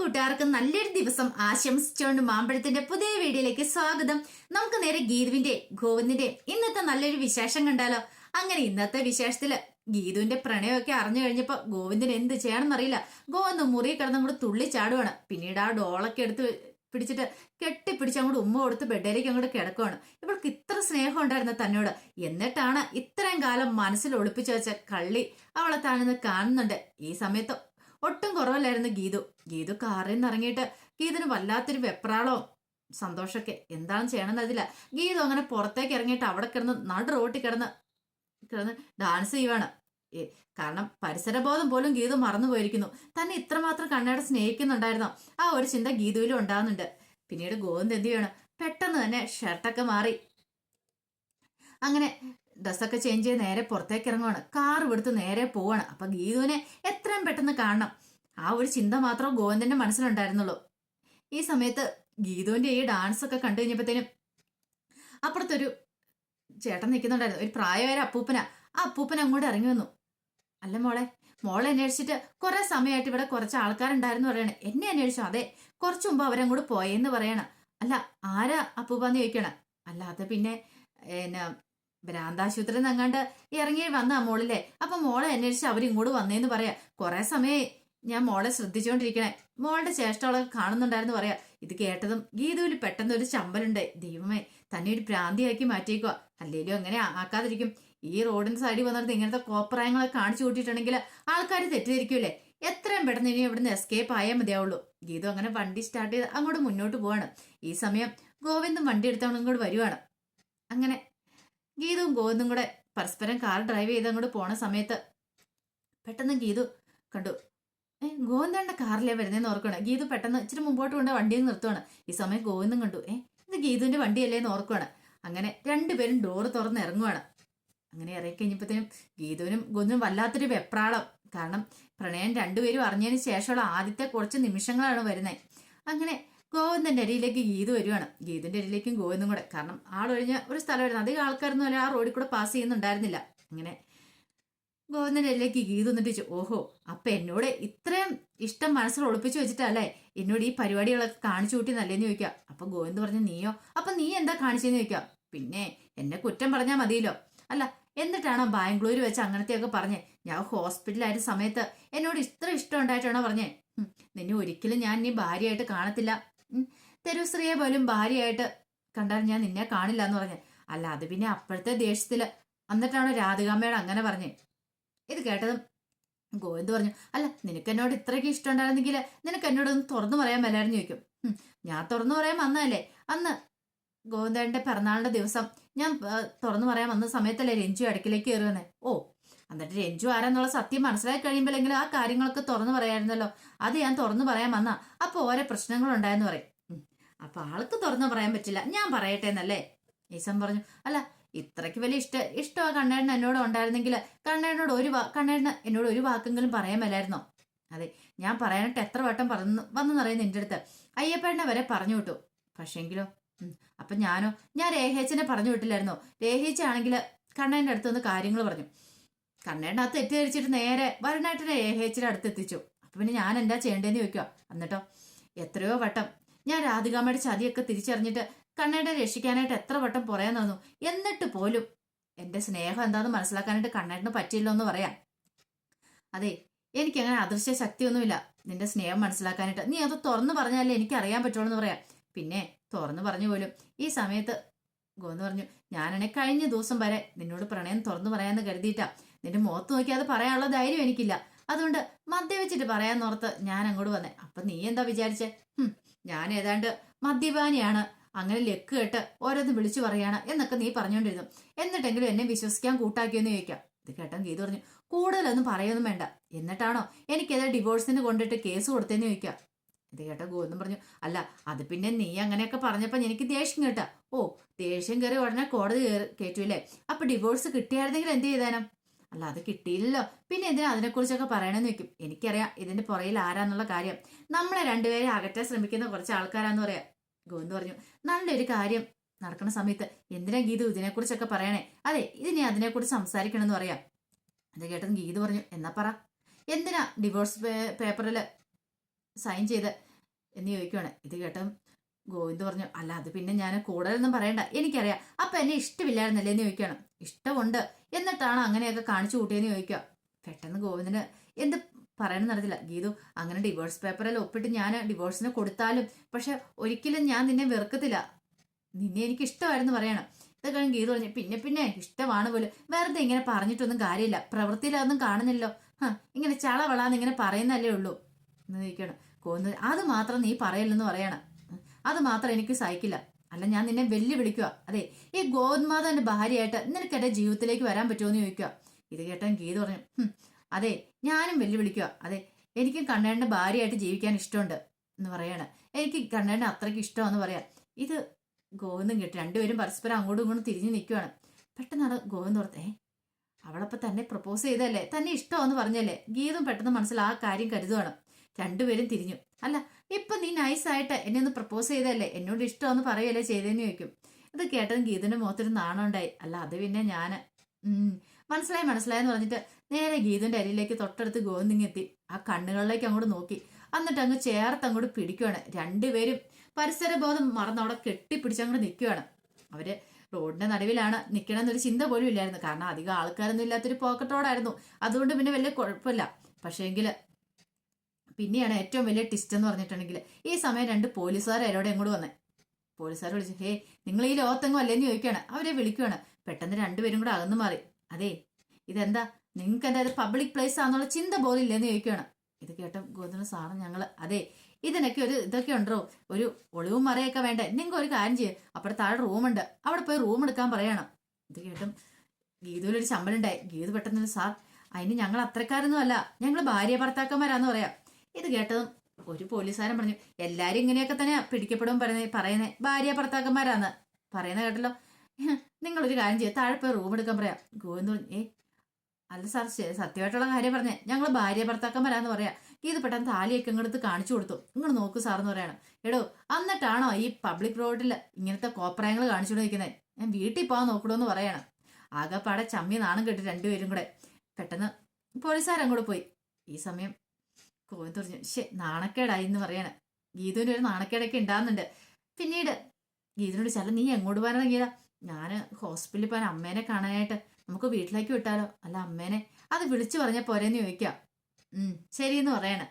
കൂട്ടുകാർക്ക് നല്ലൊരു ദിവസം ആശംസിച്ചുകൊണ്ട് മാമ്പഴത്തിന്റെ പുതിയ വീഡിയോയിലേക്ക് സ്വാഗതം. നമുക്ക് നേരെ ഗീതുവിന്റെ ഗോവിന്ദിന്റെ ഇന്നത്തെ നല്ലൊരു വിശേഷം കണ്ടാലോ? അങ്ങനെ ഇന്നത്തെ വിശേഷത്തിൽ ഗീതുവിന്റെ പ്രണയമൊക്കെ അറിഞ്ഞു കഴിഞ്ഞപ്പോ ഗോവിന്ദൻ എന്ത് ചെയ്യണമെന്നറിയില്ല ഗോവിന്ദ് മുറി കിടന്ന് അങ്ങോട്ട് തുള്ളി ചാടുവാണ്. പിന്നീട് ആ ഡോളൊക്കെ എടുത്ത് പിടിച്ചിട്ട് കെട്ടിപ്പിടിച്ച് അങ്ങോട്ട് ഉമ്മ കൊടുത്ത് ബെഡിലേക്ക് അങ്ങോട്ട് കിടക്കുവാണ്. ഇവൾക്ക് ഇത്ര സ്നേഹം ഉണ്ടായിരുന്ന തന്നോട്. എന്നിട്ടാണ് ഇത്രയും കാലം മനസ്സിൽ ഒളിപ്പിച്ചു വെച്ച കള്ളി അവളെ താനെന്ന് കാണുന്നുണ്ട്. ഈ സമയത്ത് ഒട്ടും കുറവല്ലായിരുന്നു ഗീതു. ഗീതു കാറിൽ നിന്ന് ഇറങ്ങിയിട്ട് ഗീതിന് വല്ലാത്തൊരു വെപ്രാളോ സന്തോഷമൊക്കെ. എന്താണ് ചെയ്യണമെന്ന് അതില്ല ഗീതു അങ്ങനെ പുറത്തേക്ക് ഇറങ്ങിയിട്ട് അവിടെ കിടന്ന് നടു റോട്ടിൽ കിടന്ന് കിടന്ന് ഡാൻസ് ചെയ്യുവാണ്. കാരണം പരിസരബോധം പോലും ഗീതു മറന്നു പോയിരിക്കുന്നു. തന്നെ ഇത്രമാത്രം കണ്ണയുടെ സ്നേഹിക്കുന്നുണ്ടായിരുന്നു? ആ ഒരു ചിന്ത ഗീതുവിലും ഉണ്ടാകുന്നുണ്ട്. പിന്നീട് ഗോവിന്ദ് എന്ത് ചെയ്യണം പെട്ടെന്ന് തന്നെ ഷർട്ടൊക്കെ മാറി. അങ്ങനെ ഡ്രസ്സൊക്കെ ചേഞ്ച് ചെയ്ത് നേരെ പുറത്തേക്ക് ഇറങ്ങുവാണ് കാർ എടുത്ത് നേരെ പോവാണ്. അപ്പൊ ഗീതുവിനെ എത്രയും പെട്ടെന്ന് കാണണം. ആ ഒരു ചിന്ത മാത്രം ഗോവിന്ദന്റെ മനസ്സിലുണ്ടായിരുന്നുള്ളൂ. ഈ സമയത്ത് ഗീതുവിന്റെ ഈ ഡാൻസ് ഒക്കെ കണ്ടു കഴിഞ്ഞപ്പോഴത്തേനും അപ്പുറത്തൊരു ചേട്ടൻ നിൽക്കുന്നുണ്ടായിരുന്നു. ഒരു പ്രായമായ അപ്പൂപ്പന. ആ അപ്പൂപ്പൻ അങ്ങോട്ട് ഇറങ്ങി വന്നു. അല്ല മോളെ മോളെ അന്വേഷിച്ചിട്ട് കുറെ സമയമായിട്ട് ഇവിടെ കുറച്ച് ആൾക്കാരുണ്ടായിരുന്നു പറയണേ. എന്നെ അന്വേഷിച്ചു? അതെ കുറച്ചു മുമ്പ് അവരങ്ങോട്ട് പോയെന്ന് പറയണ. അല്ല ആരാ അപ്പൂപ്പാന്ന് ചോദിക്കണ അല്ലാതെ പിന്നെ എന്നാ ഭ്രാന്താശുപത്രിയിൽ നങ്ങാണ്ട് ഇറങ്ങി വന്ന മോളില്ലേ അപ്പൊ മോളെ അന്വേഷിച്ച് അവരിങ്ങോട്ട് വന്നേന്ന് പറയാ. കുറെ സമയം ഞാൻ മോളെ ശ്രദ്ധിച്ചുകൊണ്ടിരിക്കണേ മോളുടെ ചേഷ്ടകളൊക്കെ കാണുന്നുണ്ടായിരുന്നു പറയാ. ഇത് കേട്ടതും ഗീതുവിൽ പെട്ടെന്ന് ഒരു ചമ്പലുണ്ട്. ദൈവമേ തന്നെ ഒരു ഭ്രാന്തിയാക്കി മാറ്റിയേക്കുക അല്ലേലും അങ്ങനെ ആക്കാതിരിക്കും. ഈ റോഡിന്റെ സൈഡിൽ വന്നിട്ട് ഇങ്ങനത്തെ കോപ്രായങ്ങളൊക്കെ കാണിച്ചു കൂട്ടിയിട്ടുണ്ടെങ്കിൽ ആൾക്കാർ തെറ്റിദ്ധരിക്കൂലേ? എത്രയും പെട്ടെന്ന് ഇനി ഇവിടുന്ന് എസ്കേപ്പ് ആയാൽ മതിയാവുള്ളൂ. ഗീതു അങ്ങനെ വണ്ടി സ്റ്റാർട്ട് ചെയ്ത് അങ്ങോട്ട് മുന്നോട്ട് പോവാണ്. ഈ സമയം ഗോവിന്ദും വണ്ടി എടുത്തോണ്ട് ഇങ്ങോട്ട് വരുവാണ്. അങ്ങനെ ഗീതവും ഗോവിന്ദും കൂടെ പരസ്പരം കാർ ഡ്രൈവ് ചെയ്ത് അങ്ങോട്ട് പോണ സമയത്ത് പെട്ടെന്ന് ഗീതു കണ്ടു. ഏ ഗോവിന്ദന്റെ കാറിലേ വരുന്നതെന്ന് ഓർക്കണം ഗീതു പെട്ടെന്ന് ഇച്ചിരി മുമ്പോട്ട് കൊണ്ട് വണ്ടിയിൽ നിർത്തുവാണ്. ഈ സമയം ഗോവിന്ദും കണ്ടു. ഏ ഇത് ഗീതുവിന്റെ വണ്ടിയല്ലേ എന്ന് ഓർക്കുവാണ്. അങ്ങനെ രണ്ടുപേരും ഡോറ് തുറന്ന് ഇറങ്ങുവാണ്. അങ്ങനെ ഇറങ്ങിക്കഴിഞ്ഞപ്പോഴത്തേനും ഗീതുവിനും ഗോവിന്ദനും വല്ലാത്തൊരു വെപ്രാളം. കാരണം പ്രണയം രണ്ടുപേരും അറിഞ്ഞതിന് ശേഷമുള്ള ആദ്യത്തെ കുറച്ച് നിമിഷങ്ങളാണ് വരുന്നത് അങ്ങനെ ഗോവിന്ദന്റെ അരിയിലേക്ക് ഗീത് വരുവാണ്. ഗീതിന്റെ അരിയിലേക്കും ഗോവിന്ദും കൂടെ. കാരണം ആളൊഴിഞ്ഞ ഒരു സ്ഥലമായിരുന്നു അധികം ആൾക്കാരൊന്നും അല്ല. ആ റോഡിൽ കൂടെ പാസ് ചെയ്യുന്നുണ്ടായിരുന്നില്ല. അങ്ങനെ ഗോവിന്ദന്റെ അരിയിലേക്ക് ഗീത് എന്നിട്ട് ചോദിച്ചു ഓഹോ അപ്പൊ എന്നോട് ഇത്രയും ഇഷ്ടം മനസ്സിൽ ഒളിപ്പിച്ചു വെച്ചിട്ടല്ലേ എന്നോട് ഈ പരിപാടികളൊക്കെ കാണിച്ചു കൂട്ടി നല്ലേന്ന് ചോദിക്കാം. അപ്പൊ ഗോവിന്ദ് പറഞ്ഞു നീയോ? അപ്പൊ നീ എന്താ കാണിച്ചെന്ന് ചോദിക്കാം. പിന്നെ എന്നെ കുറ്റം പറഞ്ഞാൽ മതിയല്ലോ. അല്ല എന്നിട്ടാണോ ബാംഗ്ലൂർ വെച്ച് അങ്ങനത്തെയൊക്കെ പറഞ്ഞേ? ഞാൻ ഹോസ്പിറ്റലായിരുന്ന സമയത്ത് എന്നോട് ഇത്ര ഇഷ്ടം ഉണ്ടായിട്ടാണോ പറഞ്ഞേ? നിന്നെ ഒരിക്കലും ഞാൻ നീ ഭാര്യയായിട്ട് കാണത്തില്ല. സ്ത്രീയെ പോലും ഭാര്യയായിട്ട് കണ്ടാൽ ഞാൻ നിന്നെ കാണില്ല എന്ന് പറഞ്ഞേ. അല്ല അത് പിന്നെ അപ്പോഴത്തെ ദേഷ്യത്തിൽ. എന്നിട്ടാണ് രാധികാമ്മയോട് അങ്ങനെ പറഞ്ഞേ. ഇത് കേട്ടതും ഗോവിന്ദ് പറഞ്ഞു അല്ല നിനക്ക് എന്നോട് ഇത്രയ്ക്ക് ഇഷ്ടം ഉണ്ടായിരുന്നെങ്കിൽ നിനക്ക് എന്നോടൊന്ന് തുറന്നു പറയാൻ മേലായിരുന്നു ചോദിക്കും. "ഉം, ഞാൻ തുറന്നു പറയാൻ വന്നതല്ലേ? അന്ന് ഗോവിന്ദന്റെ പിറന്നാളിന്റെ ദിവസം ഞാൻ തുറന്നു പറയാൻ വന്ന സമയത്തല്ലേ രഞ്ജു അടുക്കിലേക്ക് കയറി വന്നേ ഓ എന്നിട്ട് രഞ്ജു ആരാന്നുള്ള സത്യം മനസ്സിലാക്കി കഴിയുമ്പോഴെങ്കിലും ആ കാര്യങ്ങളൊക്കെ തുറന്നു പറയായിരുന്നല്ലോ. അത് ഞാൻ തുറന്നു പറയാൻ വന്നാ. അപ്പൊ ഓരോ പ്രശ്നങ്ങളുണ്ടായെന്ന് പറയും. അപ്പൊ ആൾക്ക് തുറന്നു പറയാൻ പറ്റില്ല. ഞാൻ പറയട്ടെ എന്നല്ലേ ഈസം പറഞ്ഞു അല്ല ഇത്രയ്ക്ക് വലിയ ഇഷ്ട ഇഷ്ടമാ കണ്ണേട്ടൻ എന്നോട് ഉണ്ടായിരുന്നെങ്കിൽ കണ്ണേട്ടനോട് ഒരു വാ കണ്ണേട്ടന് എന്നോട് ഒരു വാക്കെങ്കിലും പറയാൻ മേലായിരുന്നോ? അതെ ഞാൻ പറയാനായിട്ട് എത്ര വട്ടം പറഞ്ഞു വന്നെന്നറിയുന്ന എന്റെ അടുത്ത്. അയ്യപ്പേട്ടനെ വരെ പറഞ്ഞു വിട്ടു. പക്ഷേങ്കിലോ? അപ്പൊ ഞാനോ? ഞാൻ രേഹേച്ചനെ പറഞ്ഞു വിട്ടില്ലായിരുന്നോ? രേഹേച്ചാണെങ്കിൽ കണ്ണേന്റെ അടുത്ത് കാര്യങ്ങൾ പറഞ്ഞു. കണ്ണേന്റെ അത് തെറ്റിദ്ധരിച്ചിട്ട് നേരെ വരണേട്ടനെ രേഹേച്ചിന്റെ അടുത്ത് എത്തിച്ചു അപ്പൊ പിന്നെ ഞാൻ എന്താ ചെയ്യേണ്ടതെന്ന് ചോദിക്കുക എന്നിട്ടോ എത്രയോ വട്ടം ഞാൻ രാധികാമ്മയുടെ ചതിയൊക്കെ തിരിച്ചറിഞ്ഞിട്ട് കണ്ണേനെ രക്ഷിക്കാനായിട്ട് എത്ര വട്ടം പുറയാൻ തന്നു. എന്നിട്ട് പോലും എന്റെ സ്നേഹം എന്താണെന്ന് മനസ്സിലാക്കാനായിട്ട് കണ്ണേട്ടിന് പറ്റിയില്ലോ എന്ന് പറയാം അതെ എനിക്കങ്ങനെ അദൃശ്യ ശക്തിയൊന്നുമില്ല. നിന്റെ സ്നേഹം മനസ്സിലാക്കാനായിട്ട്. നീ അത് തുറന്നു പറഞ്ഞാലേ എനിക്ക് അറിയാൻ പറ്റുള്ളൂ എന്ന് പറയാം. പിന്നെ തുറന്നു പറഞ്ഞു പോലും ഈ സമയത്ത് ഗോന്ന് പറഞ്ഞു ഞാനാണെ കഴിഞ്ഞ ദിവസം വരെ നിന്നോട് പ്രണയം തുറന്നു പറയാന്ന് കരുതിയിട്ടാ. നിന്റെ മുഖത്ത് നോക്കി അത് പറയാനുള്ള ധൈര്യം എനിക്കില്ല. അതുകൊണ്ട് മദ്യം വെച്ചിട്ട് പറയാൻ പറയാന്നോർത്ത് ഞാൻ അങ്ങോട്ട് വന്നേ. അപ്പൊ നീ എന്താ വിചാരിച്ചേ? ഞാൻ ഏതാണ്ട് മദ്യപാനിയാണ്. അങ്ങനെ ലെക്ക് കേട്ട് ഓരോന്ന് വിളിച്ചു പറയാണ് എന്നൊക്കെ നീ പറഞ്ഞുകൊണ്ടിരുന്നു എന്നിട്ടെങ്കിലും എന്നെ വിശ്വസിക്കാൻ കൂട്ടാക്കിയെന്ന് ചോദിക്കാം. ഇത് കേട്ടോ ഗീത പറഞ്ഞു കൂടുതലൊന്നും പറയൊന്നും വേണ്ട. എന്നിട്ടാണോ എനിക്കേതാ ഡിവോഴ്സിന് കൊണ്ടിട്ട് കേസ് കൊടുത്തേന്ന് ചോദിക്കാം? ഇത് കേട്ട ഗോവിന്ദൻ പറഞ്ഞു അല്ല അത് പിന്നെ നീ അങ്ങനെയൊക്കെ പറഞ്ഞപ്പോ എനിക്ക് ദേഷ്യം കേട്ടാ. ഓ ദേഷ്യം കയറി ഉടനെ കോടതി കയറി- അല്ലേ അപ്പൊ ഡിവോഴ്സ് കിട്ടിയായിരുന്നെങ്കിൽ എന്ത് ചെയ്താനും? അല്ല അത് കിട്ടിയില്ലല്ലോ. പിന്നെ എന്തിനാ അതിനെക്കുറിച്ചൊക്കെ പറയണമെന്ന് വെക്കും എനിക്കറിയാം ഇതിന്റെ പുറയിൽ ആരാന്നുള്ള കാര്യം. നമ്മളെ രണ്ടുപേരെ അകറ്റാൻ ശ്രമിക്കുന്ന കുറച്ച് ആൾക്കാരാന്ന് പറയാം. ഗോവിന്ദ് പറഞ്ഞു നല്ലൊരു കാര്യം നടക്കുന്ന സമയത്ത് എന്തിനാ ഗീതു ഇതിനെക്കുറിച്ചൊക്കെ പറയണേ? അതെ ഇതിനെ അതിനെക്കുറിച്ച് സംസാരിക്കണമെന്ന് പറയാം. അത് കേട്ടത് ഗീതു പറഞ്ഞു എന്നാ പറ. എന്തിനാ ഡിവോഴ്സ് പേപ്പറിൽ സൈൻ ചെയ്ത്? എന്ന് ചോദിക്കുവാണ്. ഇത് കേട്ടോ ഗോവിന്ദ് പറഞ്ഞു അല്ല അത് പിന്നെ ഞാൻ കൂടുതലൊന്നും പറയണ്ട. എനിക്കറിയാം. അപ്പൊ എന്നെ ഇഷ്ടമില്ലായിരുന്നല്ലേ? എന്ന് ചോദിക്കണം ഇഷ്ടമുണ്ട്. എന്നിട്ടാണ് അങ്ങനെയൊക്കെ കാണിച്ചു കൂട്ടിയെന്ന് ചോദിക്കുക. പെട്ടെന്ന് ഗോവിന്ദന് എന്ത് പറയണം നടത്തില്ല ഗീതു അങ്ങനെ ഡിവോഴ്സ് പേപ്പറിൽ ഒപ്പിട്ട് ഞാൻ ഡിവോഴ്സിന് കൊടുത്താലും പക്ഷെ ഒരിക്കലും ഞാൻ നിന്നെ വെറുക്കത്തില്ല. നിന്നെ എനിക്ക് ഇഷ്ടമായിരുന്നു പറയണം. ഇതൊക്കെ ഗീതു പറഞ്ഞു പിന്നെ പിന്നെ ഇഷ്ടമാണ് പോലും. വെറുതെ ഇങ്ങനെ പറഞ്ഞിട്ടൊന്നും കാര്യമില്ല. പ്രവൃത്തിയിലൊന്നും കാണുന്നില്ലല്ലോ. ഇങ്ങനെ ചളവളാന്ന് ഇങ്ങനെ പറയുന്നല്ലേ ഉള്ളൂ. എന്ന് ചോദിക്കണം ഗോവിന്ദൻ അത് മാത്രം നീ പറയില്ലെന്ന് പറയണം. അത് മാത്രം എനിക്ക് സഹിക്കില്ല. അല്ല ഞാൻ നിന്നെ വെല്ലുവിളിക്കുക അതെ ഈ ഗോന്മാതാന്റെ ഭാര്യയായിട്ട് നിനക്ക് എന്റെ ജീവിതത്തിലേക്ക് വരാൻ പറ്റുമോ എന്ന് ചോദിക്കുക ഇത് കേട്ടാൻ ഗീത പറഞ്ഞു അതെ ഞാനും വെല്ലുവിളിക്കുക അതെ എനിക്ക് കണ്ണേണ്ട ഭാര്യയായിട്ട് ജീവിക്കാൻ ഇഷ്ടമുണ്ട് എന്ന് പറയാണ്. എനിക്ക് കണ്ണേണ്ട അത്രയ്ക്ക് ഇഷ്ടമാണെന്ന് പറയാം. ഇത് ഗോവിന്ദം കേട്ട് രണ്ടുപേരും പരസ്പരം അങ്ങോട്ടും ഇങ്ങോട്ടും തിരിഞ്ഞു നിൽക്കുവാണ്. പെട്ടെന്നാണ് ഗോവിന്ദ് ഓർത്ത് അവളപ്പൊ തന്നെ പ്രപ്പോസ് ചെയ്തല്ലേ തന്നെ ഇഷ്ടമാന്ന് പറഞ്ഞല്ലേ ഗീതും പെട്ടെന്ന് മനസ്സിൽ ആ കാര്യം കരുതുവാണ്. രണ്ടുപേരും തിരിഞ്ഞു. അല്ല ഇപ്പൊ നീ നൈസായിട്ട് എന്നെ ഒന്ന് പ്രപ്പോസ് ചെയ്തല്ലേ എന്നോട് ഇഷ്ടമെന്ന് പറയല്ലേ ചെയ്തേന്ന് ചോദിക്കും. ഇത് കേട്ടതും ഗീതന്റെ മുഖത്തൊരു നാണമുണ്ടായി. അല്ല അത് പിന്നെ ഉം മനസ്സിലായി മനസ്സിലായെന്ന് പറഞ്ഞിട്ട് നേരെ ഗീതന്റെ അരിയിലേക്ക് തൊട്ടടുത്ത് ഗോവിന്ദിങ് എത്തി ആ കണ്ണുകളിലേക്ക് അങ്ങോട്ട് നോക്കി. എന്നിട്ട് അങ്ങ് ചേർത്ത് അങ്ങോട്ട് പിടിക്കുവാണ്. രണ്ടുപേരും പരിസരബോധം മറന്ന് അവിടെ കെട്ടിപ്പിടിച്ച് അങ്ങോട്ട് നിൽക്കുവാണ് അവർ റോഡിന്റെ നടുവിലാണ് നിൽക്കണം എന്നൊരു ചിന്ത പോലും ഇല്ലായിരുന്നു. കാരണം അധികം ആൾക്കാരൊന്നും ഇല്ലാത്തൊരു പോക്കറ്റോടായിരുന്നു. അതുകൊണ്ട് പിന്നെ വലിയ കുഴപ്പമില്ല. പക്ഷേങ്കിൽ പിന്നെയാണ് ഏറ്റവും വലിയ ട്വിസ്റ്റ് എന്ന് പറഞ്ഞിട്ടുണ്ടെങ്കിൽ ഈ സമയം രണ്ട് പോലീസുകാർ അവരോട് എങ്ങോട്ട് വന്നേ. പോലീസുകാർ വിളിച്ചു ഹേ നിങ്ങൾ ഈ ലോകത്തെങ്ങും അല്ലേന്ന് ചോദിക്കുകയാണ്. അവരെ വിളിക്കുകയാണ്. പെട്ടെന്ന് രണ്ടുപേരും കൂടെ അകന്നു മാറി. അതെ ഇതെന്താ? നിങ്ങൾക്ക് എന്താ ഇത് പബ്ലിക് പ്ലേസ് ആണെന്നുള്ള ചിന്ത പോലും ഇല്ലെന്ന് ചോദിക്കുകയാണ്. ഇത് കേട്ട ഗോതന സാറ് ഞങ്ങൾ അതെ ഇതിനൊക്കെ ഒരു ഇതൊക്കെ ഉണ്ടോ? ഒരു ഒളിവും മറയൊക്കെ വേണ്ടേ? നിങ്ങൾക്ക് ഒരു കാര്യം ചെയ്യും. അപ്പോൾ താഴെ റൂമുണ്ട് അവിടെ പോയി റൂം എടുക്കാൻ പറയണം. ഇത് കേട്ടും ഗീതുവിലൊരു ശമ്പലുണ്ടായി ഗീതു പെട്ടെന്ന് സാർ അതിന് ഞങ്ങൾ അത്രക്കാരൊന്നും അല്ല. ഞങ്ങൾ ഭാര്യ ഭർത്താക്കന്മാരാന്ന് പറയാം. ഇത് കേട്ടതും ഒരു പോലീസുകാരൻ പറഞ്ഞു എല്ലാരും ഇങ്ങനെയൊക്കെ തന്നെ പിടിക്കപ്പെടും പറയുന്നേ പറയുന്നേ ഭാര്യ ഭർത്താക്കന്മാരാന്ന്. പറയുന്ന കേട്ടല്ലോ. നിങ്ങളൊരു കാര്യം ചെയ്യാം താഴെ പോയി റൂം എടുക്കാൻ പറയാം. ഗോവിന്ദ് ഏ അല്ല സാർ സത്യമായിട്ടുള്ള കാര്യം പറഞ്ഞേ ഞങ്ങൾ ഭാര്യ ഭർത്താക്കന്മാരാന്ന് പറയാം. ഇത് പെട്ടെന്ന് താലിയൊക്കെ ഇങ്ങോട്ട് കാണിച്ചു കൊടുത്തു. നിങ്ങൾ നോക്കൂ സാർ എന്ന് പറയണം. എടോ എന്നിട്ടാണോ ഈ പബ്ലിക് റോഡിൽ ഇങ്ങനത്തെ കോപ്രായങ്ങൾ കാണിച്ചു കൊണ്ടിരിക്കുന്നത് ഞാൻ വീട്ടിൽ പോകാൻ നോക്കണോ എന്ന് പറയണം. ആകെപ്പാടെ ചമ്മി നാണം കെട്ടി രണ്ടുപേരും കൂടെ. പെട്ടെന്ന് പോലീസുകാരങ്ങോട്ട് പോയി. ഈ സമയം കോവിന്ദ് തുറഞ്ഞു. ശേ നാണക്കേടായി എന്ന് പറയണേ. ഗീതുവിന് ഒരു നാണക്കേടൊക്കെ ഉണ്ടാകുന്നുണ്ട് പിന്നീട് ഗീതുവിനോട് ചല നീ എങ്ങോട്ട് പോകാനാണ് ഗീത ഞാൻ ഹോസ്പിറ്റലിൽ പോകാൻ അമ്മേനെ കാണാനായിട്ട്. നമുക്ക് വീട്ടിലേക്ക് വിട്ടാലോ? അല്ല അമ്മേനെ. അത് വിളിച്ചു പറഞ്ഞാൽ പോരേന്ന് ചോദിക്കാം. ശരിയെന്ന് പറയണ.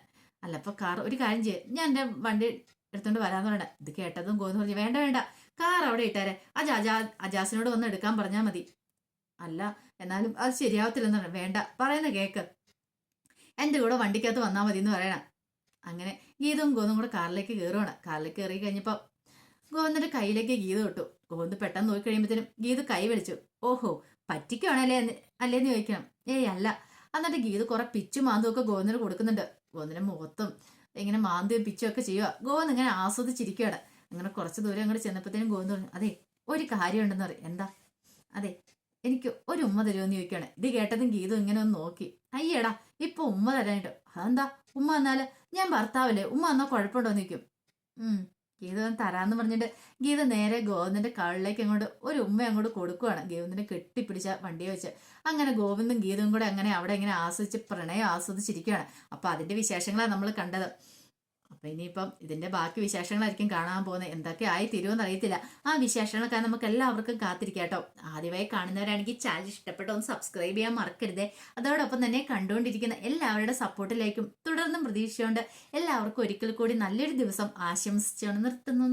അല്ല അപ്പൊ കാർ ഒരു കാര്യം ചെയ്യാം. ഞാൻ എന്റെ വണ്ടി എടുത്തോണ്ട് വരാന്ന് പറയണ. ഇത് കേട്ടതും ഗോന്ന് പറഞ്ഞു വേണ്ട വേണ്ട. കാർ അവിടെ ഇട്ടാരെ. അജ അജാ അജാസിനോട് വന്ന് എടുക്കാൻ പറഞ്ഞാൽ മതി. അല്ല എന്നാലും അത് ശരിയാവത്തില്ലെന്ന് പറഞ്ഞു വേണ്ട. പറയുന്ന കേക്ക്. എന്റെ കൂടെ വണ്ടിക്കകത്ത് വന്നാൽ മതി എന്ന് പറയണം. അങ്ങനെ ഗീതവും ഗോന്നും കൂടെ കാറിലേക്ക് കയറുകയാണ് കാറിലേക്ക് കയറി കഴിഞ്ഞപ്പോൾ ഗോവിന്ദന്റെ കയ്യിലേക്ക് ഗീത ഇട്ടു ഗോവിന്ദ് പെട്ടെന്ന് നോക്കി കഴിയുമ്പോഴത്തേനും ഗീത കൈ വലിച്ചു ഓഹോ പറ്റിക്കുവാണല്ലേ അല്ലേന്ന് ചോദിക്കണം. ഏയ് അല്ല. എന്നിട്ട് ഗീത കുറെ പിച്ചും മാന്തും ഒക്കെ ഗോവിന്ദന് കൊടുക്കുന്നുണ്ട്. ഗോവിന്ദന്റെ മുഖത്തും ഇങ്ങനെ മാന്തിയും പിച്ചും ഒക്കെ ചെയ്യുക ഗോവിന്ദ് ഇങ്ങനെ ആസ്വദിച്ചിരിക്കുകയാണ് അങ്ങനെ കുറച്ച് ദൂരം അങ്ങോട്ട് ചെന്നപ്പോഴത്തേനും ഗോവിന്ദ് പറഞ്ഞു അതെ ഒരു കാര്യമുണ്ടെന്ന് പറയും. എന്താ? അതെ എനിക്ക് ഒരു ഉമ്മ തരുമെന്ന് ചോദിക്കുകയാണ് ഇത് കേട്ടതും ഗീത ഇങ്ങനെ ഒന്ന് നോക്കി. അയ്യടാ ഇപ്പൊ ഉമ്മ തരാനായിട്ട്. അതെന്താ? ഉമ്മ എന്നാൽ ഞാൻ ഭർത്താവല്ലേ? ഉമ്മ എന്നാ കുഴപ്പമുണ്ടോ നിൽക്കും ഉം. ഗീത തരാന്ന് പറഞ്ഞിട്ട് ഗീത നേരെ ഗോവിന്ദന്റെ കാളിലേക്ക് അങ്ങോട്ട് ഒരു ഉമ്മ അങ്ങോട്ട് കൊടുക്കുവാണ്. ഗോവിന്ദനെ കെട്ടിപ്പിടിച്ച വണ്ടിയെ വെച്ച്. അങ്ങനെ ഗോവിന്ദും ഗീതയും കൂടെ അങ്ങനെ അവിടെ ഇങ്ങനെ ആസ്വദിച്ച് പ്രണയം ആസ്വദിച്ചിരിക്കുകയാണ്. അപ്പൊ അതിന്റെ വിശേഷങ്ങളാണ് നമ്മൾ കണ്ടത്. അപ്പൊ ഇനിയിപ്പം ഇതിന്റെ ബാക്കി വിശേഷങ്ങളായിരിക്കും കാണാൻ പോകുന്നത് എന്തൊക്കെ ആയി തീരുമെന്ന് അറിയത്തില്ല. ആ വിശേഷങ്ങളൊക്കെ നമുക്ക് എല്ലാവർക്കും കാത്തിരിക്കാട്ടോ ആദ്യമായി കാണുന്നവരാണെങ്കിൽ ചാനൽ ഇഷ്ടപ്പെട്ട ഒന്ന് സബ്സ്ക്രൈബ് ചെയ്യാൻ മറക്കരുതേ. അതോടൊപ്പം തന്നെ കണ്ടുകൊണ്ടിരിക്കുന്ന എല്ലാവരുടെ സപ്പോർട്ടിലേക്കും തുടർന്നും പ്രതീക്ഷിച്ചുകൊണ്ട് എല്ലാവർക്കും ഒരിക്കൽ കൂടി നല്ലൊരു ദിവസം ആശംസിച്ചുകൊണ്ട് നിർത്തുന്നു.